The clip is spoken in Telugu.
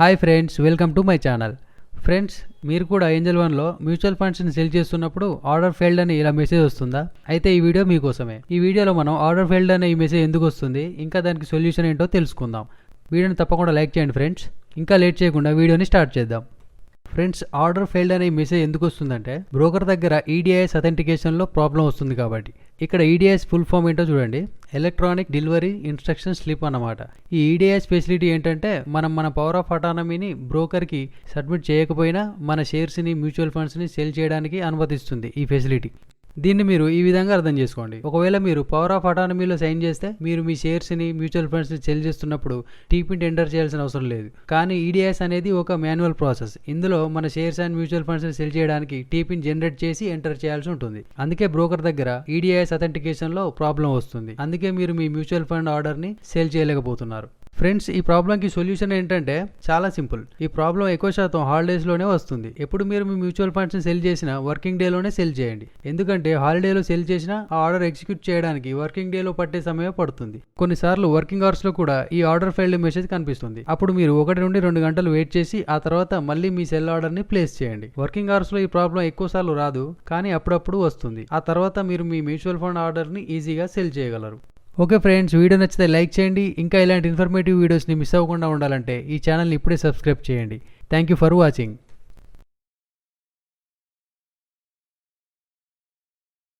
Hi friends welcome to my channel. Friends మీరు కూడా ఏంజల్ వన్లో మ్యూచువల్ ఫండ్స్ని సెల్ చేస్తున్నప్పుడు ఆర్డర్ ఫెయిల్డ్ అని ఇలా మెసేజ్ వస్తుందా? అయితే ఈ వీడియో మీకోసమే. ఈ వీడియోలో మనం ఆర్డర్ ఫెయిల్డ్ అనే ఈ మెసేజ్ ఎందుకు వస్తుంది ఇంకా దానికి సొల్యూషన్ ఏంటో తెలుసుకుందాం. వీడియోని తప్పకుండా లైక్ చేయండి ఫ్రెండ్స్. ఇంకా లేట్ చేయకుండా వీడియోని స్టార్ట్ చేద్దాం. ఫ్రెండ్స్ ఆర్డర్ ఫెయిల్డ్ అనే మెసేజ్ ఎందుకు వస్తుందంటే బ్రోకర్ దగ్గర ఈడీఐఎస్ అథెంటికేషన్లో ప్రాబ్లం వస్తుంది కాబట్టి. ఇక్కడ E ఈడిఐఎస్ ఫుల్ ఫామ్ ఏంటో చూడండి. ఎలక్ట్రానిక్ డెలివరీ ఇన్స్ట్రక్షన్ స్లిప్ అన్నమాట. ఈ E ఈడిఐఎస్ ఫెసిలిటీ ఏంటంటే మనం మన పవర్ ఆఫ్ అటానమీని బ్రోకర్కి సబ్మిట్ చేయకపోయినా మన షేర్స్ని మ్యూచువల్ ఫండ్స్ని సేల్ చేయడానికి అనుమతిస్తుంది ఈ ఫెసిలిటీ దీన్ని మీరు ఈ విధంగా అర్థం చేసుకోండి. ఒకవేళ మీరు పవర్ ఆఫ్ అటానమీలో సైన్ చేస్తే మీరు మీ షేర్స్ని మ్యూచువల్ ఫండ్స్ని సెల్ చేస్తున్నప్పుడు టీపీని ఎంటర్ చేయాల్సిన అవసరం లేదు. కానీ ఈడిఎస్ అనేది ఒక మాన్యువల్ ప్రాసెస్ ఇందులో మన షేర్స్ అండ్ మ్యూచువల్ ఫండ్స్ని సెల్ చేయడానికి టీపీని జనరేట్ చేసి ఎంటర్ చేయాల్సి ఉంటుంది. అందుకే బ్రోకర్ దగ్గర ఈడిఐఎస్ అథెంటికేషన్లో ప్రాబ్లం వస్తుంది. అందుకే మీరు మీ మ్యూచువల్ ఫండ్ ఆర్డర్ని సేల్ చేయలేకపోతున్నారు. ఫ్రెండ్స్ ఈ ప్రాబ్లంకి సొల్యూషన్ ఏంటంటే చాలా సింపుల్ ఈ ప్రాబ్లం ఎక్కువ శాతం హాలిడేస్లోనే వస్తుంది. ఎప్పుడు మీరు మీ మ్యూచువల్ ఫండ్స్ని సెల్ చేసినా వర్కింగ్ డేలోనే సెల్ చేయండి. ఎందుకంటే హాలిడేలో సెల్ చేసినా ఆ ఆర్డర్ ఎగ్జిక్యూట్ చేయడానికి వర్కింగ్ డేలో పట్టే సమయం పడుతుంది. కొన్నిసార్లు వర్కింగ్ అవర్స్లో కూడా ఈ ఆర్డర్ ఫెయిల్డ్ మెసేజ్ కనిపిస్తుంది. అప్పుడు మీరు ఒకటి నుండి రెండు గంటలు వెయిట్ చేసి ఆ తర్వాత మళ్ళీ మీ సెల్ ఆర్డర్ని ప్లేస్ చేయండి. వర్కింగ్ అవర్స్లో ఈ ప్రాబ్లం ఎక్కువ సార్లు రాదు కానీ అప్పుడప్పుడు వస్తుంది. ఆ తర్వాత మీరు మీ మ్యూచువల్ ఫండ్ ఆర్డర్ని ఈజీగా సెల్ చేయగలరు. ఓకే ఫ్రెండ్స్ వీడియో నచ్చితే లైక్ చేయండి. ఇంకా ఇలాంటి ఇన్ఫర్మేటివ్ వీడియోస్ని మిస్ అవ్వకుండా ఉండాలంటే ఈ ఛానల్ని ఇప్పుడే సబ్స్క్రైబ్ చేయండి. Thank you for watching